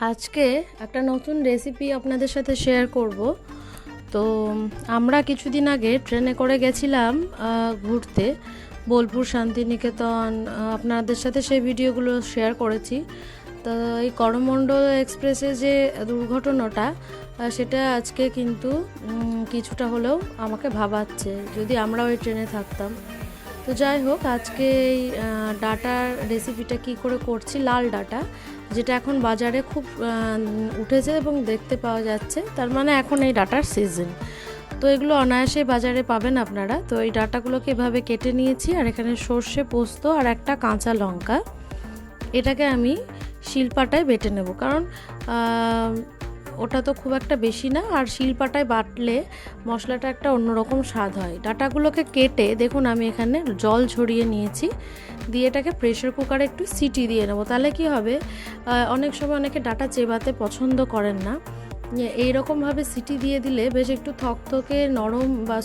আজকে একটা নতুন রেসিপি আপনাদের সাথে শেয়ার করব। তো, আমরা কিছুদিন আগে ট্রেনে করে গেছিলাম ঘুরতে। বোলপুর শান্তিনিকেতন আপনাদের সাথে সেই ভিডিওগুলো শেয়ার করেছি। তো, এই করমণ্ডল এক্সপ্রেসে যে দুর্ঘটনাটা সেটা আজকে কিন্তু কিছুটা হলেও আমাকে ভাবাচ্ছে, যদি আমরা ওই ট্রেনে থাকতাম। তো যাই হোক, আজকে এই ডাটার রেসিপিটা কি করে করছি, লাল ডাটা, যেটা এখন বাজারে খুব উঠেছে এবং দেখতে পাওয়া যাচ্ছে। তার মানে এখন এই ডাটার সিজন তো এগুলো অনায়াসে বাজারে পাবেন আপনারা। তো এই ডাটাগুলোকে এভাবে কেটে নিয়েছি, আর এখানে সর্ষে পোস্ত আর একটা কাঁচা লঙ্কা। এটাকে আমি শিলপাটায় বেটে নেব। কারণ ওটা তো খুব একটা বেশি না, আর শিলপাটায় বাটলে মশলাটা একটা অন্যরকম স্বাদ হয়। ডাটাগুলোকে কেটে, দেখুন আমি এখানে জল ঝরিয়ে নিয়েছি, দিয়ে এটাকে প্রেশার কুকারে একটু সিটি দিয়ে নেব। তাহলে কি হবে অনেক সময় অনেকে ডাটা চেবাতে পছন্দ করেন না। এইরকমভাবে সিটি দিয়ে দিলে বেশ একটু থকথকে নরম বা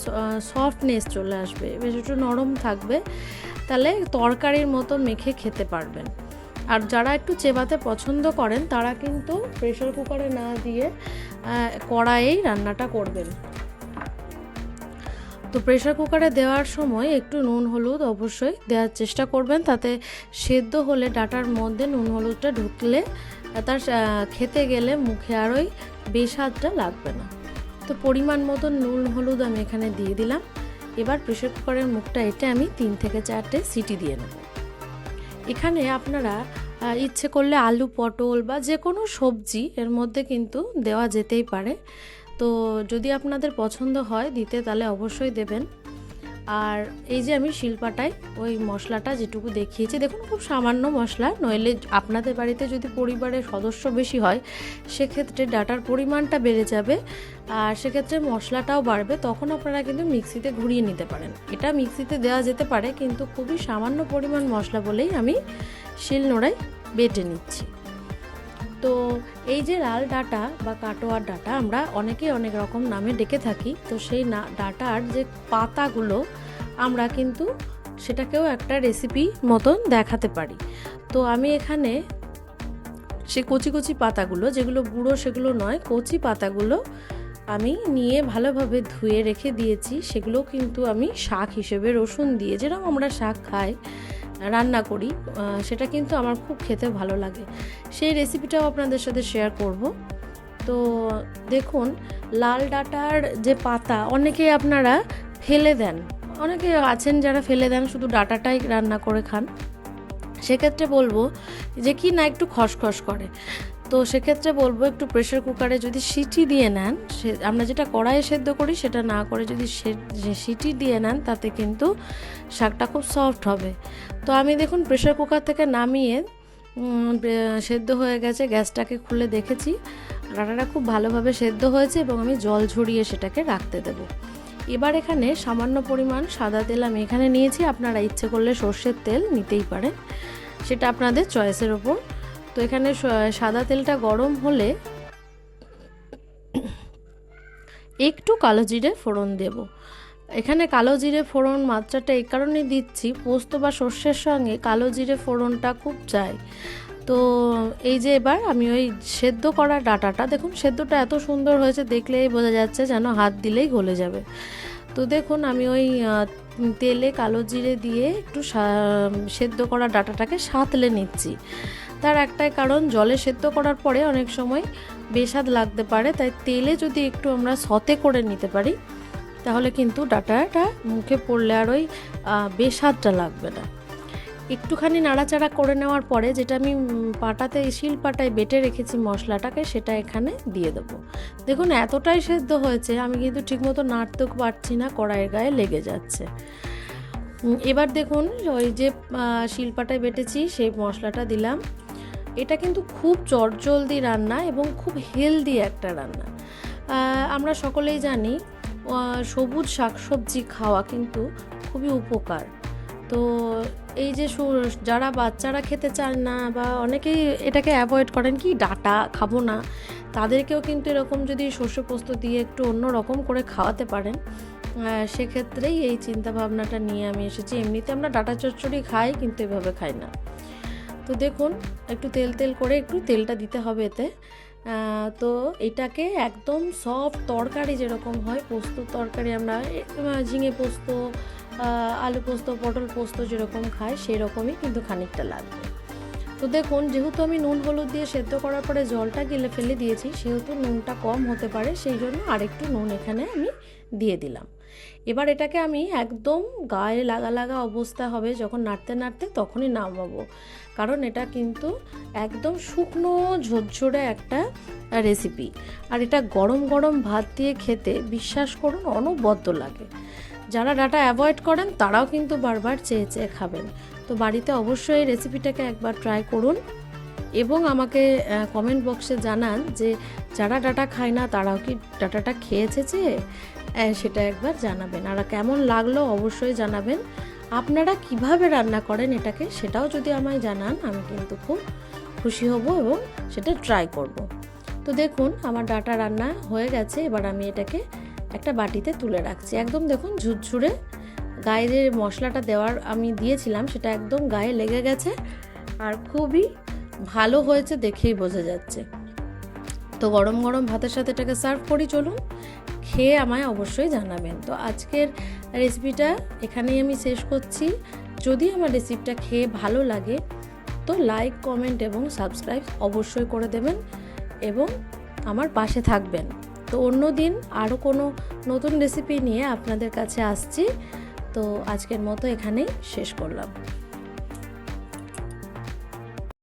সফটনেস চলে আসবে, বেশ একটু নরম থাকবে। তাহলে তরকারির মতো মেখে খেতে পারবেন। আর যারা একটু চেবাতে পছন্দ করেন, তারা কিন্তু প্রেশার কুকারে না দিয়ে কড়াইয়েই রান্নাটা করবেন। তো প্রেশার কুকারে দেওয়ার সময় একটু নুন, হলুদ অবশ্যই দেওয়ার চেষ্টা করবেন, তাতে সেদ্ধ হলে, ডাটার মধ্যে নুন, হলুদটা ঢুকলে, তার খেতে গেলে মুখে আর ওই বেস্বাদটা লাগবে না। তো পরিমাণ মতো নুন, হলুদ আমি এখানে দিয়ে দিলাম। এবার প্রেশার কুকারের মুখটা এটে আমি তিন থেকে চারটে সিটি দিয়ে নেব। এখানে আপনারা ইচ্ছে করলে আলু, পটল বা যে কোনো সবজি এর মধ্যে কিন্তু দেওয়া যেতেই পারে। তো যদি আপনাদের পছন্দ হয় দিতে তাহলে অবশ্যই দেবেন। আর এই যে আমি শিলপাটায় ওই মশলাটা যেটুকু দেখিয়েছি, দেখুন খুব সামান্য মশলা, নইলে আপনাদের বাড়িতে যদি পরিবারের সদস্য বেশি হয়, সেক্ষেত্রে ডাটার পরিমাণটা বেড়ে যাবে আর সেক্ষেত্রে মশলাটাও বাড়বে, তখন আপনারা কিন্তু মিক্সিতে ঘুরিয়ে নিতে পারেন। এটা মিক্সিতে দেওয়া যেতে পারে, কিন্তু খুবই সামান্য পরিমাণ মশলা বলেই আমি শিল নোড়ায় বেটে নিচ্ছি। তো এই যে লাল ডাটা বা কাটোয়ার ডাটা, আমরা অনেকেই অনেক রকম নামে ডেকে থাকি। তো সেই না, ডাটার যে পাতাগুলো, আমরা কিন্তু সেটাকেও একটা রেসিপি মতন দেখাতে পারি। তো আমি এখানে সে কচি কচি পাতাগুলো, যেগুলো বুড়ো সেগুলো নয়, কচি পাতাগুলো আমি নিয়ে ভালোভাবে ধুয়ে রেখে দিয়েছি। সেগুলো কিন্তু আমি শাক হিসেবে রসুন দিয়ে, যেরকম আমরা শাক খাই রান্না করি সেটা কিন্তু আমার খুব খেতে ভালো লাগে। সেই রেসিপিটাও আপনাদের সাথে শেয়ার করব। তো দেখুন, লাল ডাটার যে পাতা অনেকে আপনারা ফেলে দেন। অনেকে আছেন যারা ফেলে দেন, শুধু ডাটাটাই রান্না করে খান। সেক্ষেত্রে বলব যে কি না একটু খসখস করে। তো সেক্ষেত্রে বলব একটু প্রেশার কুকারে যদি সিটি দিয়ে নেন, সে, আমরা যেটা কড়াইয়ে সেদ্ধ করি সেটা না করে যদি সিটি দিয়ে নেন তাতে কিন্তু শাকটা খুব সফট হবে। তো আমি দেখুন প্রেশার কুকার থেকে নামিয়ে সেদ্ধ হয়ে গেছে, গ্যাসটাকে খুলে দেখেছি। ডাটাটা খুব ভালোভাবে সেদ্ধ হয়েছে এবং আমি জল ঝরিয়ে সেটাকে রাখতে দেবো। এবার এখানে সামান্য পরিমাণ সাদা তেল আমি এখানে নিয়েছি, আপনারা ইচ্ছে করলে সর্ষের তেল নিতেই পারেন। সেটা আপনাদের চয়েসের ওপর। তো এখানে সাদা তেলটা গরম হলে একটু কালো জিরে ফোড়ন দেব। এখানে কালো জিরে ফোড়ন মাত্রাটা এই কারণে দিচ্ছি, পোস্ত বা সর্ষের সঙ্গে কালো জিরে ফোড়নটা খুব চাই তো এই যে এবার আমি ওই সেদ্ধ করা ডাটাটা, দেখুন সেদ্ধটা এত সুন্দর হয়েছে দেখলেই বোঝা যাচ্ছে যেন হাত দিলেই গলে যাবে। তো দেখুন আমি ওই তেলে কালো জিরে দিয়ে একটু সেদ্ধ করা ডাটাটাকে সাঁতলে নিচ্ছি। তার একটাই কারণ জলে সেদ্ধ করার পরে অনেক সময় বেস্বাদ লাগতে পারে তাই তেলে যদি একটু আমরা সতে করে নিতে পারি তাহলে কিন্তু ডাটাটা মুখে পড়লে আর ওই আহ, বেস্বাদটা লাগবে না। একটুখানি নাড়াচাড়া করে নেওয়ার পরে যেটা আমি পাটাতে শিল পাটায় বেটে রেখেছি মশলাটাকে সেটা এখানে দিয়ে দেবো। দেখুন এতটাই সেদ্ধ হয়েছে আমি কিন্তু ঠিকমতো নাড়তেও পারছি না কড়াইয়ের গায়ে লেগে যাচ্ছে। এবার দেখুন ওই যে শিলপাটায় বেটেছি সেই মশলাটা দিলাম। এটা কিন্তু খুব চটজলদি রান্না এবং খুব হেলদি একটা রান্না। আমরা সকলেই জানি সবুজ শাকসবজি খাওয়া কিন্তু খুবই উপকার। তো এই যে যারা বাচ্চারা খেতে চান না বা অনেকেই এটাকে অ্যাভয়েড করেন কি, ডাটা খাব না, তাদেরকেও কিন্তু এরকম যদি সর্ষে পোস্ত দিয়ে একটু অন্য রকম করে খাওয়াতে পারেন সেক্ষেত্রেই এই চিন্তা ভাবনাটা নিয়ে আমি এসেছি। এমনিতে আমরা ডাটা চচ্চড়ি খাই, কিন্তু এভাবে খাই না। তো দেখুন, একটু তেল তেল করে একটু তেলটা দিতে হবে এতে। তো এটাকে একদম সফট তরকারি যেরকম হয়, পোস্ত তরকারি আমরা ঝিঙে পোস্ত আলু পোস্ত, পটল পোস্ত যেরকম খাই সেই রকমই কিন্তু খানিকটা লাগবে। তো দেখুন, যেহেতু আমি নুন, হলুদ দিয়ে সেদ্ধ করার পরে জলটা গিলে ফেলে দিয়েছি, সেহেতু নুনটা কম হতে পারে, সেই জন্য আরেকটু নুন এখানে আমি দিয়ে দিলাম। এবার এটাকে আমি একদম গায়ে লাগা লাগা অবস্থা হবে যখন নাড়তে নাড়তে তখনই নামাবো। কারণ এটা কিন্তু একদম শুকনো, ঝরঝরে একটা রেসিপি আর এটা গরম গরম ভাত দিয়ে খেতে বিশ্বাস করুন অনবদ্য লাগে। যারা ডাটা অ্যাভয়েড করেন তারাও কিন্তু বারবার চেয়ে চেয়ে খাবেন। তো বাড়িতে অবশ্যই এই রেসিপিটাকে একবার ট্রাই করুন এবং আমাকে কমেন্ট বক্সে জানান যে যারা ডাটা খায় না তারাও কি ডাটাটা খেয়েছে যে? সেটা একবার জানাবেন। আর কেমন লাগল অবশ্যই জানাবেন। আপনারা কীভাবে রান্না করেন এটাকে সেটাও যদি আমায় জানান, আমি কিন্তু খুব খুশি হব এবং সেটা ট্রাই করব। তো দেখুন, আমার ডাটা রান্না হয়ে গেছে। এবার আমি এটাকে একটা বাটিতে তুলে রাখছি। একদম দেখুন ঝুরঝুরে গায়ে যে মশলাটা দেওয়ার আমি দিয়েছিলাম, সেটা একদম গায়ে লেগে গেছে। আর খুবই ভালো হয়েছে দেখেই বোঝা যাচ্ছে। তো গরম গরম ভাতের সাথে এটাকে সার্ভ করি, চলুন। খেয়ে আমায় অবশ্যই জানাবেন। তো আজকের রেসিপিটা এখানেই আমি শেষ করছি। যদি আমার রেসিপিটা খেয়ে ভালো লাগে, তো লাইক কমেন্ট এবং সাবস্ক্রাইব অবশ্যই করে দেবেন এবং আমার পাশে থাকবেন। তো অন্য দিন আরও কোনো নতুন রেসিপি নিয়ে আপনাদের কাছে আসছি। তো আজকের মতো এখানেই শেষ করলাম।